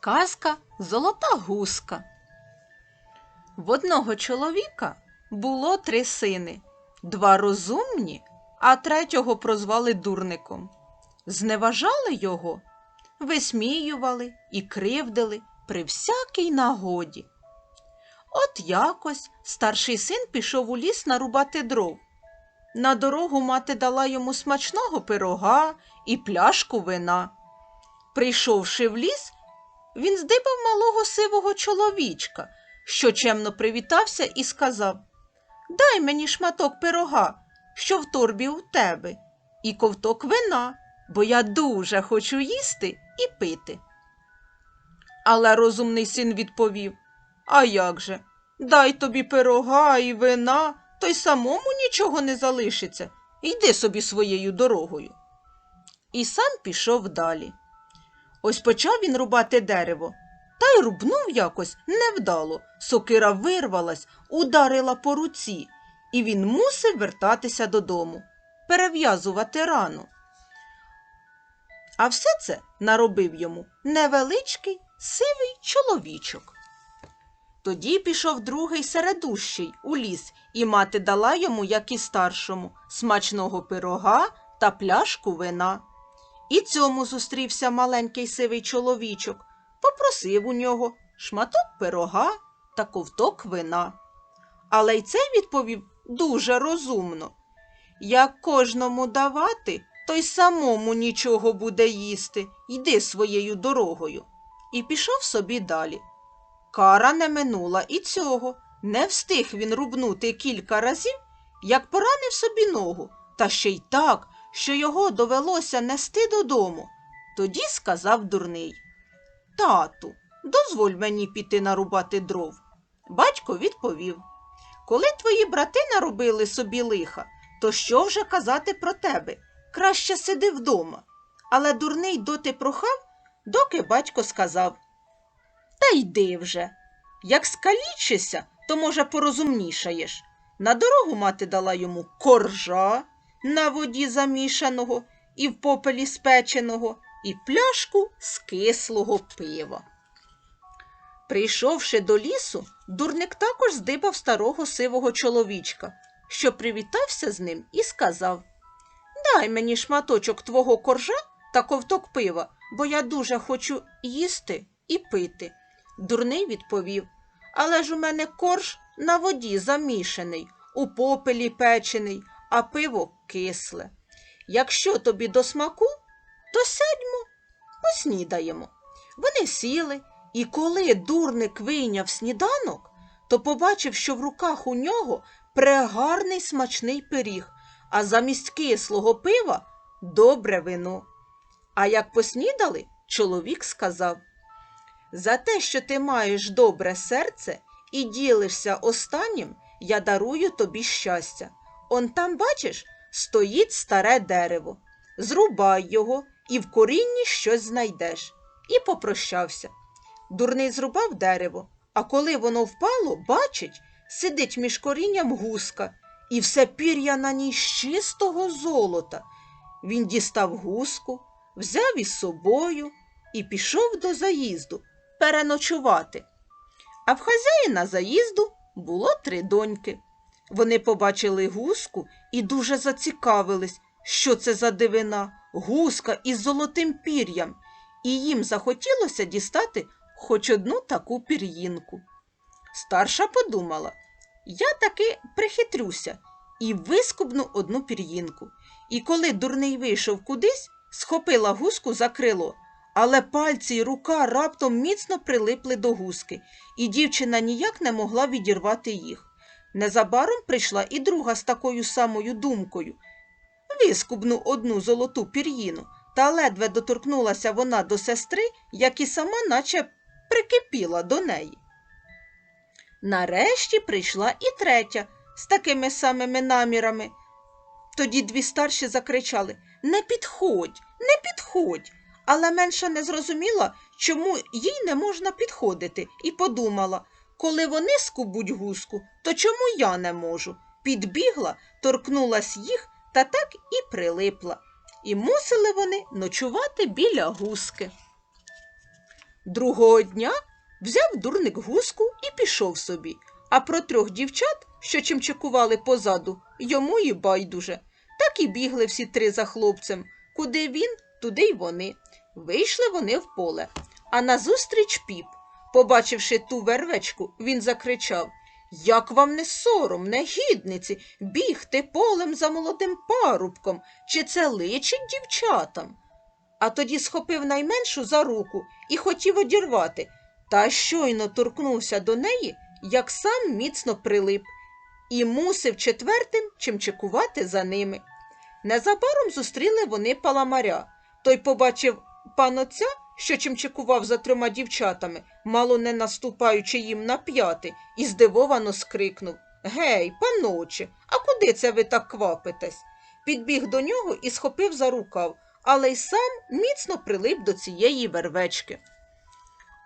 Казка Золота гуска. В одного чоловіка було три сини, два розумні, а третього прозвали дурником. Зневажали його, висміювали і кривдили при всякій нагоді. От якось старший син пішов у ліс нарубати дров. На дорогу мати дала йому смачного пирога і пляшку вина. Прийшовши в ліс, він здибав малого сивого чоловічка, що чемно привітався і сказав Дай мені шматок пирога, що в торбі у тебе, і ковток вина, бо я дуже хочу їсти і пити. Але розумний син відповів А як же? Дай тобі пирога і вина, то й самому нічого не залишиться. Йди собі своєю дорогою. І сам пішов далі. Ось почав він рубати дерево, та й рубнув якось невдало. Сокира вирвалась, ударила по руці, і він мусив вертатися додому, перев'язувати рану. А все це наробив йому невеличкий сивий чоловічок. Тоді пішов другий середущий у ліс, і мати дала йому, як і старшому, смачного пирога та пляшку вина. І цьому зустрівся маленький сивий чоловічок, попросив у нього шматок пирога та ковток вина. Але й цей відповів дуже розумно. Як кожному давати, то й самому нічого буде їсти. Йди своєю дорогою. І пішов собі далі. Кара не минула і цього. Не встиг він рубнути кілька разів, як поранив собі ногу, та ще й так, що його довелося нести додому. Тоді сказав дурний. Тату, дозволь мені піти нарубати дров. Батько відповів. Коли твої брати наробили собі лиха, то що вже казати про тебе? Краще сиди вдома. Але дурний доти прохав, доки батько сказав. Та йди вже. Як скалічишся, то, може, порозумнішаєш. На дорогу мати дала йому коржа на воді замішаного і в попелі спеченого, і пляшку з кислого пива. Прийшовши до лісу, дурник також здибав старого сивого чоловічка, що привітався з ним і сказав Дай мені шматочок твого коржа та ковток пива, бо я дуже хочу їсти і пити. Дурний відповів Але ж у мене корж на воді замішаний, у попелі печений, а пиво кисле. Якщо тобі до смаку, то сядьмо, поснідаємо. Вони сіли, і коли дурник вийняв сніданок, то побачив, що в руках у нього прегарний смачний пиріг, а замість кислого пива добре вино. А як поснідали, чоловік сказав За те, що ти маєш добре серце і ділишся останнім, я дарую тобі щастя. Он там, бачиш, стоїть старе дерево. Зрубай його і в корінні щось знайдеш. І попрощався. Дурний зрубав дерево, а коли воно впало, бачить, сидить між корінням гуска, і все пір'я на ній з чистого золота. Він дістав гуску, взяв із собою і пішов до заїзду переночувати. А в хазяїна заїзду було три доньки. Вони побачили гуску і дуже зацікавились, що це за дивина, гуска із золотим пір'ям, і їм захотілося дістати хоч одну таку пір'їнку. Старша подумала, я таки прихитрюся і вискубну одну пір'їнку. І коли дурний вийшов кудись, схопила гуску за крило, але пальці й рука раптом міцно прилипли до гуски, і дівчина ніяк не могла відірвати їх. Незабаром прийшла і друга з такою самою думкою. Вискубну одну золоту пір'їну, та ледве доторкнулася вона до сестри, як і сама наче прикипіла до неї. Нарешті прийшла і третя з такими самими намірами. Тоді дві старші закричали Не підходь, не підходь. Але менша не зрозуміла, чому їй не можна підходити, і подумала коли вони скубуть гуску, то чому я не можу? Підбігла, торкнулась їх та так і прилипла. І мусили вони ночувати біля гуски. Другого дня взяв дурник гуску і пішов собі, а про трьох дівчат, що чимчикували позаду, йому і байдуже. Так і бігли всі три за хлопцем. Куди він, туди й вони. Вийшли вони в поле. А назустріч піп. Побачивши ту вервечку, він закричав Як вам не сором, негідниці, бігти полем за молодим парубком, чи це личить дівчатам? А тоді схопив найменшу за руку і хотів одірвати, та щойно торкнувся до неї, як сам міцно прилип, і мусив четвертим чимчикувати за ними. Незабаром зустріли вони паламаря. Той побачив панотця, що чимчикував за трьома дівчатами, мало не наступаючи їм на п'яти, і здивовано скрикнув Гей, паноче, а куди це ви так квапитесь? Підбіг до нього і схопив за рукав, але й сам міцно прилип до цієї вервечки.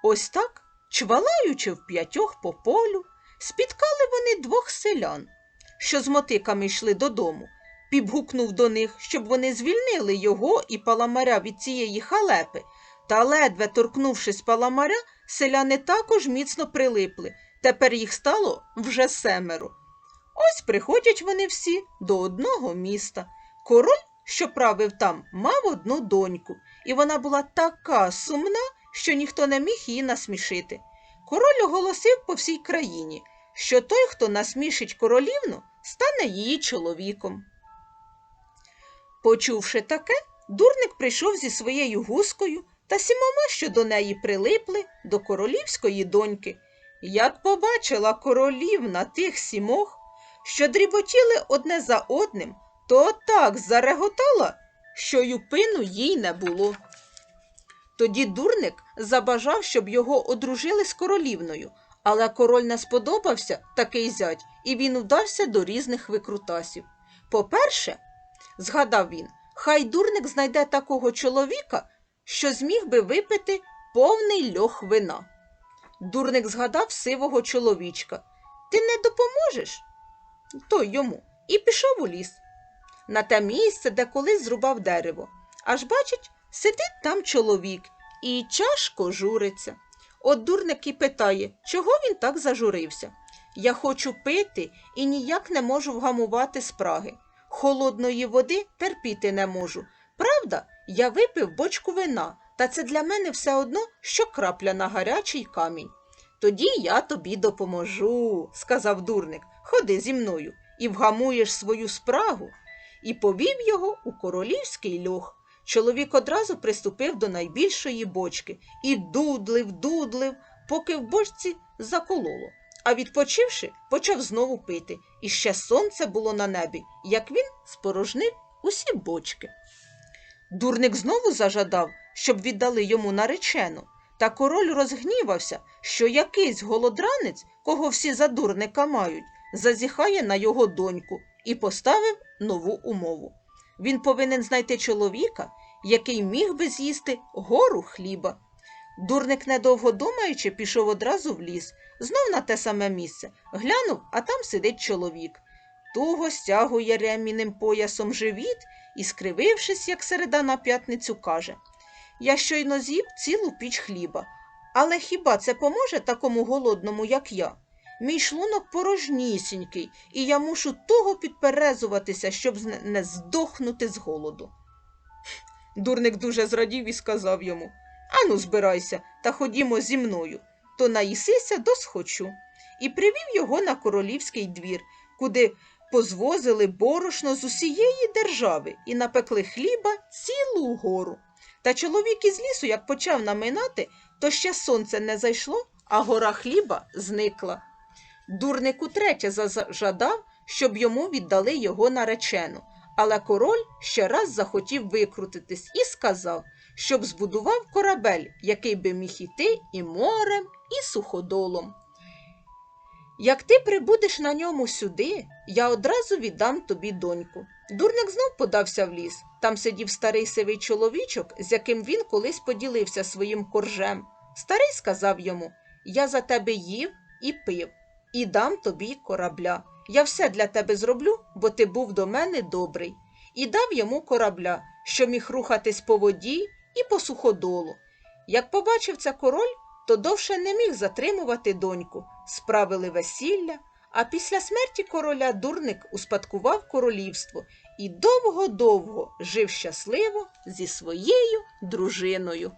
Ось так, чвалаючи в п'ятьох по полю, спіткали вони двох селян, що з мотиками йшли додому. Піп гукнув до них, щоб вони звільнили його і паламаря від цієї халепи. Та ледве торкнувшись паламаря, селяни також міцно прилипли. Тепер їх стало вже семеро. Ось приходять вони всі до одного міста. Король, що правив там, мав одну доньку, і вона була така сумна, що ніхто не міг її насмішити. Король оголосив по всій країні, що той, хто насмішить королівну, стане її чоловіком. Почувши таке, дурник прийшов зі своєю гускою та сімома, що до неї прилипли, до королівської доньки. Як побачила королівна тих сімох, що дріботіли одне за одним, то так зареготала, що юпину їй не було. Тоді дурник забажав, щоб його одружили з королівною, але король не сподобався такий зять, і він удався до різних викрутасів. По-перше, згадав він, хай дурник знайде такого чоловіка, що зміг би випити повний льох вина. Дурник згадав сивого чоловічка. Ти не допоможеш? Той йому, і пішов у ліс. На те місце, де колись зрубав дерево. Аж бачить, сидить там чоловік і чашко журиться. От дурник і питає, чого він так зажурився. Я хочу пити і ніяк не можу вгамувати спраги. Холодної води терпіти не можу. Правда, я випив бочку вина, та це для мене все одно, що крапля на гарячий камінь. Тоді я тобі допоможу, сказав дурник. Ходи зі мною і вгамуєш свою спрагу. І повів його у королівський льох. Чоловік одразу приступив до найбільшої бочки і дудлив, дудлив, поки в бочці закололо. А відпочивши, почав знову пити, і ще сонце було на небі, як він спорожнив усі бочки. Дурник знову зажадав, щоб віддали йому наречену, та король розгнівався, що якийсь голодранець, кого всі за дурника мають, зазіхає на його доньку і поставив нову умову. Він повинен знайти чоловіка, який міг би з'їсти гору хліба. Дурник, недовго думаючи, пішов одразу в ліс, знов на те саме місце, глянув, а там сидить чоловік. Туго стягує ремінним поясом живіт і, скривившись, як середа на п'ятницю, каже Я щойно з'їв цілу піч хліба, але хіба це поможе такому голодному, як я? Мій шлунок порожнісінький, і я мушу того підперезуватися, щоб не здохнути з голоду. Дурник дуже зрадів і сказав йому Ану, збирайся та ходімо зі мною, то наїсися досхочу. І привів його на королівський двір, куди позвозили борошно з усієї держави і напекли хліба цілу гору. Та чоловік із лісу, як почав наминати, то ще сонце не зайшло, а гора хліба зникла. Дурник утретє зажадав, щоб йому віддали його наречену. Але король ще раз захотів викрутитись і сказав, щоб збудував корабель, який би міг іти і морем, і суходолом. Як ти прибудеш на ньому сюди, я одразу віддам тобі доньку. Дурник знов подався в ліс. Там сидів старий сивий чоловічок, з яким він колись поділився своїм коржем. Старий сказав йому Я за тебе їв і пив, і дам тобі корабля. Я все для тебе зроблю, бо ти був до мене добрий. І дав йому корабля, що міг рухатись по воді і по суходолу. Як побачив це король, то довше не міг затримувати доньку, справили весілля, а після смерті короля дурник успадкував королівство і довго-довго жив щасливо зі своєю дружиною.